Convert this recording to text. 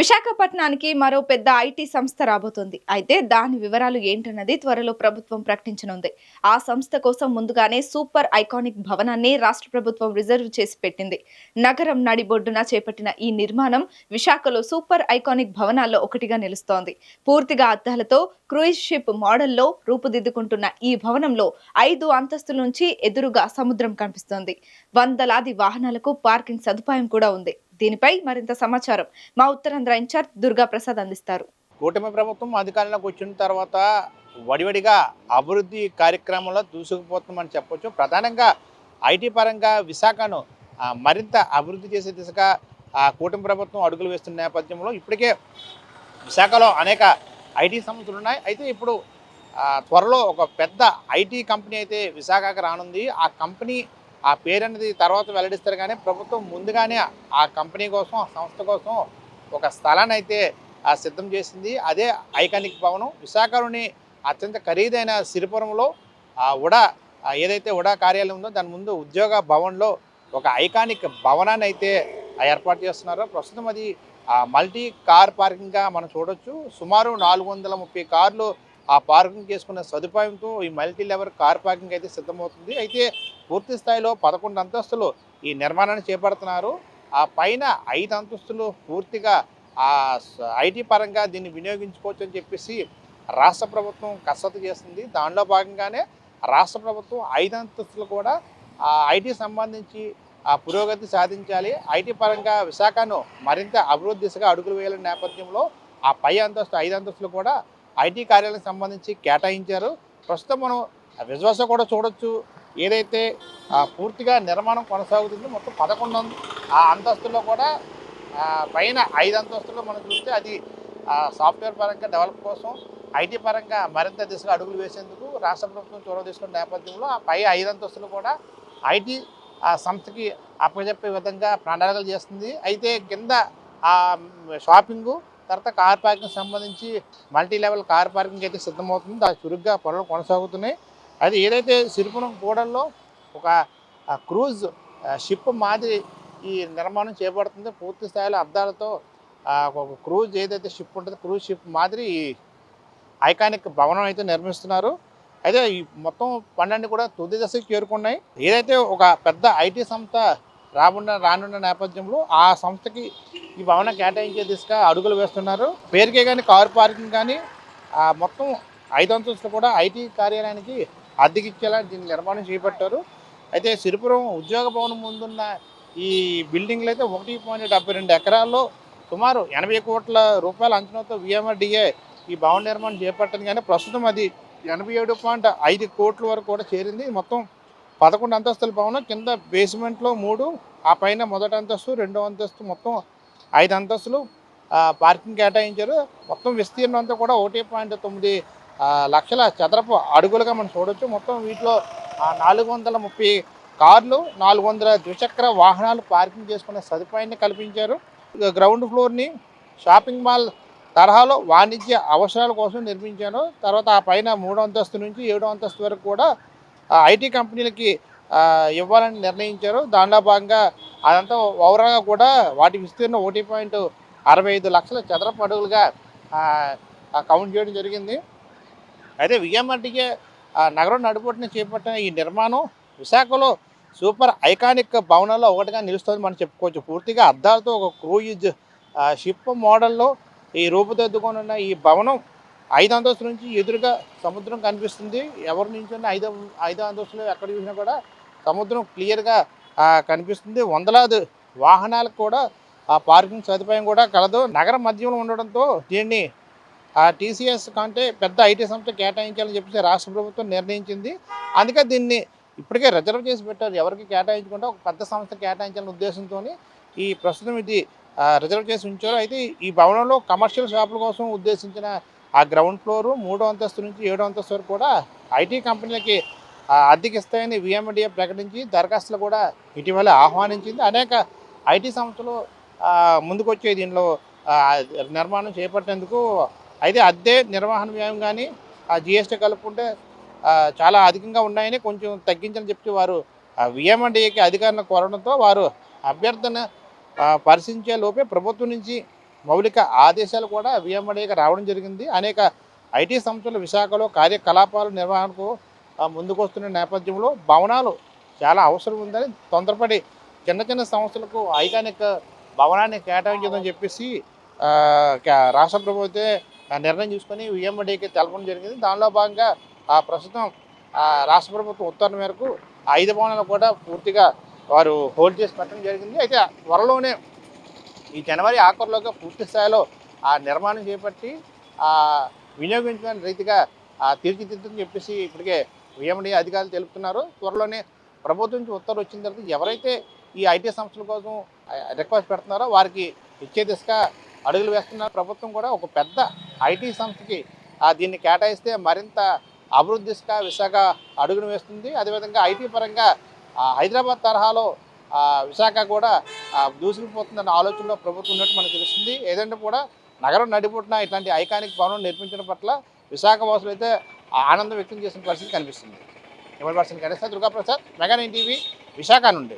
విశాఖపట్నానికి మరో పెద్ద ఐటీ సంస్థ రాబోతోంది. అయితే దాని వివరాలు ఏంటన్నది త్వరలో ప్రభుత్వం ప్రకటించనుంది. ఆ సంస్థ కోసం ముందుగానే సూపర్ ఐకానిక్ భవనాన్ని రాష్ట్ర ప్రభుత్వం రిజర్వ్ చేసి పెట్టింది. నగరం నడిబొడ్డున చేపట్టిన ఈ నిర్మాణం విశాఖలో సూపర్ ఐకానిక్ భవనాల్లో ఒకటిగా నిలుస్తోంది. పూర్తిగా అద్దాలతో క్రూయిజ్ షిప్ మోడల్లో రూపుదిద్దుకుంటున్న ఈ భవనంలో ఐదు అంతస్తుల నుంచి ఎదురుగా సముద్రం కనిపిస్తోంది. వందలాది వాహనాలకు పార్కింగ్ సదుపాయం కూడా ఉంది. దీనిపై మరింత సమాచారం మా ఉత్తరాంధ్ర ఇన్ఛార్జ్ దుర్గా ప్రసాద్ అందిస్తారు. కూటమి ప్రభుత్వం అధికారంలోకి వచ్చిన తర్వాత వడివడిగా అభివృద్ధి కార్యక్రమంలో దూసుకుపోతుందని చెప్పొచ్చు. ప్రధానంగా ఐటీ పరంగా విశాఖను మరింత అభివృద్ధి చేసే దిశగా ఆ, కూటమి ప్రభుత్వం అడుగులు వేస్తున్న నేపథ్యంలో ఇప్పటికే విశాఖలో అనేక ఐటీ సంస్థలు ఉన్నాయి. అయితే ఇప్పుడు త్వరలో ఒక పెద్ద ఐటీ కంపెనీ అయితే విశాఖకు రానుంది. ఆ కంపెనీ ఆ పేరు అనేది తర్వాత వెల్లడిస్తారు కానీ ప్రభుత్వం ముందుగానే ఆ కంపెనీ కోసం ఆ సంస్థ కోసం ఒక స్థలాన్ని అయితే సిద్ధం చేసింది. అదే ఐకానిక్ భవనం. విశాఖలోని అత్యంత ఖరీదైన సిరిపురంలో ఆ ఉడా ఏదైతే ఉడా కార్యాలయం ఉందో దాని ముందు ఉద్యోగ భవన్లో ఒక ఐకానిక్ భవనాన్ని అయితే ఏర్పాటు చేస్తున్నారు. ప్రస్తుతం అది మల్టీ కార్ పార్కింగ్గా మనం చూడొచ్చు. సుమారు నాలుగు వందల ముప్పై కార్లు ఆ పార్కింగ్ చేసుకున్న సదుపాయంతో ఈ మల్టీ లెవెల్ కార్ పార్కింగ్ అయితే సిద్ధమవుతుంది. అయితే పూర్తి స్థాయిలో పదకొండు అంతస్తులు ఈ నిర్మాణాన్ని చేపడుతున్నారు. ఆ పైన ఐదు అంతస్తులు పూర్తిగా ఆ ఐటీ పరంగా దీన్ని వినియోగించుకోవచ్చు అని చెప్పేసి రాష్ట్ర ప్రభుత్వం కసరత్తు చేస్తుంది. దానిలో భాగంగానే రాష్ట్ర ప్రభుత్వం ఐదు అంతస్తులు కూడా ఆ ఐటీ సంబంధించి ఆ పురోగతి సాధించాలి. ఐటీ పరంగా విశాఖను మరింత అభివృద్ధి దిశగా అడుగులు వేయాలనే నేపథ్యంలో ఆ పై అంతస్తు ఐదు అంతస్తులు కూడా ఐటీ కార్యాలయం సంబంధించి కేటాయించారు. ప్రస్తుతం మనం విశ్వాసం కూడా చూడొచ్చు. ఏదైతే పూర్తిగా నిర్మాణం కొనసాగుతుందో మొత్తం పదకొండు ఆ అంతస్తుల్లో కూడా పైన ఐదు అంతస్తుల్లో మనం చూస్తే అది సాఫ్ట్వేర్ పరంగా డెవలప్ కోసం ఐటీ పరంగా మరింత దిశగా అడుగులు వేసేందుకు రాష్ట్ర ప్రభుత్వం చొరవ తీసుకున్న నేపథ్యంలో ఆ పై ఐదు అంతస్తులు కూడా ఐటీ ఆ సంస్థకి అప్పచెప్పే విధంగా ప్రణాళికలు చేస్తుంది. అయితే కింద ఆ షాపింగు తర్వాత కార్ పార్కింగ్ సంబంధించి మల్టీ లెవెల్ కార్ పార్కింగ్ అయితే సిద్ధమవుతుంది. దాని చురుగ్గా పనులు కొనసాగుతున్నాయి. అది ఏదైతే సిరిపురం కూడల్లో ఒక క్రూజ్ షిప్ మాదిరి ఈ నిర్మాణం చేపడుతుందో పూర్తి స్థాయిలో అద్దాలతో ఒక క్రూజ్ ఏదైతే షిప్ ఉంటుందో క్రూజ్ షిప్ మాదిరి ఈ ఐకానిక్ భవనం అయితే నిర్మిస్తున్నారు. అయితే ఈ మొత్తం పన్నెండు కూడా తుది దశకు చేరుకున్నాయి. ఏదైతే ఒక పెద్ద ఐటీ సంస్థ రాబున్న రానున్న నేపథ్యంలో ఆ సంస్థకి ఈ భవనం కేటాయించే దిశగా అడుగులు వేస్తున్నారు. పేరుకే కానీ కారు పార్కింగ్ కానీ మొత్తం ఐదు అంతస్తులు కూడా ఐటీ కార్యాలయానికి అద్దెకిచ్చేలా దీన్ని నిర్మాణం చేపట్టారు. అయితే సిరిపురం ఉద్యోగ భవనం ముందున్న ఈ బిల్డింగ్లు అయితే ఒకటి పాయింట్ డెబ్బై రెండు ఎకరాల్లో సుమారు ఎనభై కోట్ల రూపాయల అంచనాతో విఎంఆర్డిఏ ఈ భవన నిర్మాణం చేపట్టింది. కానీ ప్రస్తుతం అది ఎనభై ఏడు పాయింట్ ఐదు కోట్ల వరకు కూడా చేరింది. మొత్తం పదకొండు అంతస్తుల భవనం. కింద బేస్మెంట్లో మూడు ఆ పైన మొదటి అంతస్తు రెండో అంతస్తు మొత్తం ఐదు అంతస్తులు పార్కింగ్ కేటాయించారు. మొత్తం విస్తీర్ణం అంతా కూడా ఒకటి పాయింట్ తొమ్మిది లక్షల చదరపు అడుగులుగా మనం చూడొచ్చు. మొత్తం వీటిలో నాలుగు వందల ముప్పై కార్లు నాలుగు వందల ద్విచక్ర వాహనాలు పార్కింగ్ చేసుకునే సదుపాయాన్ని కల్పించారు. గ్రౌండ్ ఫ్లోర్ని షాపింగ్ మాల్ తరహాలో వాణిజ్య అవసరాల కోసం నిర్మించాను తర్వాత ఆ పైన మూడో అంతస్తు నుంచి ఏడో అంతస్తు వరకు కూడా ఐటీ కంపెనీలకి ఇవ్వాలని నిర్ణయించారు. దానిలో భాగంగా అదంతా ఓవరాల్గా కూడా వాటి విస్తీర్ణం ఒకటి పాయింట్ అరవై ఐదు లక్షల చదరపు అడుగులుగా కౌంట్ చేయడం జరిగింది. అయితే విఎంఆర్టీకే నగరం నడుపుటిని చేపట్టిన ఈ నిర్మాణం విశాఖలో సూపర్ ఐకానిక్ భవనాల్లో ఒకటిగా నిలుస్తుంది మనం చెప్పుకోవచ్చు. పూర్తిగా అద్దాలతో ఒక క్రూయిజ్ షిప్ మోడల్లో ఈ రూపుదిద్దుకొని ఉన్న ఈ భవనం ఐదు అంతస్తుల నుంచి ఎదురుగా సముద్రం కనిపిస్తుంది. ఎవరి నుంచి ఐదు ఐదో ఐదో అంతస్తులు ఎక్కడ చూసినా కూడా సముద్రం క్లియర్గా కనిపిస్తుంది. వందలాది వాహనాలకు కూడా ఆ పార్కింగ్ సదుపాయం కూడా కలదు. నగరం మధ్యంలో ఉండడంతో దీన్ని ఆ టీసీఎస్ కంటే పెద్ద ఐటీ సంస్థ కేటాయించాలని చెప్పేసి రాష్ట్ర ప్రభుత్వం నిర్ణయించింది. అందుకే దీన్ని ఇప్పటికే రిజర్వ్ చేసి పెట్టారు. ఎవరికి కేటాయించకుండా ఒక పెద్ద సంస్థ కేటాయించాలనే ఉద్దేశంతో ఈ ప్రస్తుతం ఇది రిజర్వ్ చేసి ఉంచారు. అయితే ఈ భవనంలో కమర్షియల్ షాపుల కోసం ఉద్దేశించిన ఆ గ్రౌండ్ ఫ్లోర్ మూడో అంతస్తు నుంచి ఏడో అంతస్తు వరకు కూడా ఐటీ కంపెనీలకి అద్దెకిస్తాయని ఇస్తాయని విఎండిఏ ప్రకటించి దరఖాస్తులు కూడా ఇటీవల ఆహ్వానించింది. అనేక ఐటీ సంస్థలు ముందుకొచ్చే దీనిలో నిర్మాణం చేపట్టేందుకు అయితే అద్దె నిర్వహణ వ్యయం కానీ ఆ జిఎస్టీ కలుపుకుంటే చాలా అధికంగా ఉన్నాయని కొంచెం తగ్గించని చెప్పి వారు విఎండిఏకి అధికారులను కోరడంతో వారు అభ్యర్థన పరిశీలించే లోపే ప్రభుత్వం నుంచి మౌలిక ఆదేశాలు కూడా విఎండికి రావడం జరిగింది. అనేక ఐటీ సంస్థలు విశాఖలో కార్యకలాపాల నిర్వహణకు ముందుకొస్తున్న నేపథ్యంలో భవనాలు చాలా అవసరం ఉందని తొందరపడి చిన్న చిన్న సంస్థలకు ఐకానిక్ భవనాన్ని కేటాయించదని చెప్పేసి రాష్ట్ర ప్రభుత్వం నిర్ణయం తీసుకొని విఎండికి తెలపడం జరిగింది. దానిలో భాగంగా ఆ ప్రస్తుతం ఆ రాష్ట్ర ప్రభుత్వం ఉత్తర్వుల మేరకు ఐదు భవనాలు కూడా పూర్తిగా వారు హోల్డ్ చేసి పెట్టడం జరిగింది. అయితే త్వరలోనే ఈ జనవరి ఆఖరులోగా పూర్తి స్థాయిలో ఆ నిర్మాణం చేపట్టి ఆ వినియోగించుకునే రీతిగా ఆ తీర్చిదిద్దని చెప్పేసి ఇప్పటికే విఎండి అధికారులు తెలుపుతున్నారు. త్వరలోనే ప్రభుత్వం నుంచి ఉత్తర్వు వచ్చిన తర్వాత ఎవరైతే ఈ ఐటీ సంస్థల కోసం రిక్వెస్ట్ పెడుతున్నారో వారికి ఇచ్చే దిశగా అడుగులు వేస్తున్నారు. ప్రభుత్వం కూడా ఒక పెద్ద ఐటీ సంస్థకి దీన్ని కేటాయిస్తే మరింత అభివృద్ధి దిశగా విశాఖ అడుగును వేస్తుంది. అదేవిధంగా ఐటీ పరంగా హైదరాబాద్ తరహాలో విశాఖ కూడా దూసుకుపోతుందన్న ఆలోచనలో ప్రభుత్వం ఉన్నట్టు మనకు తెలుస్తుంది. ఏదంటే కూడా నగరం నడిపుట్టిన ఇట్లాంటి ఐకానిక్ భవనం నిర్మించడం పట్ల విశాఖ వాసులు అయితే ఆనందం వ్యక్తం చేసిన పరిస్థితి కనిపిస్తుంది. ఎవరి person Ganesh Durgaprasad mega nine TV Visakha నుండి.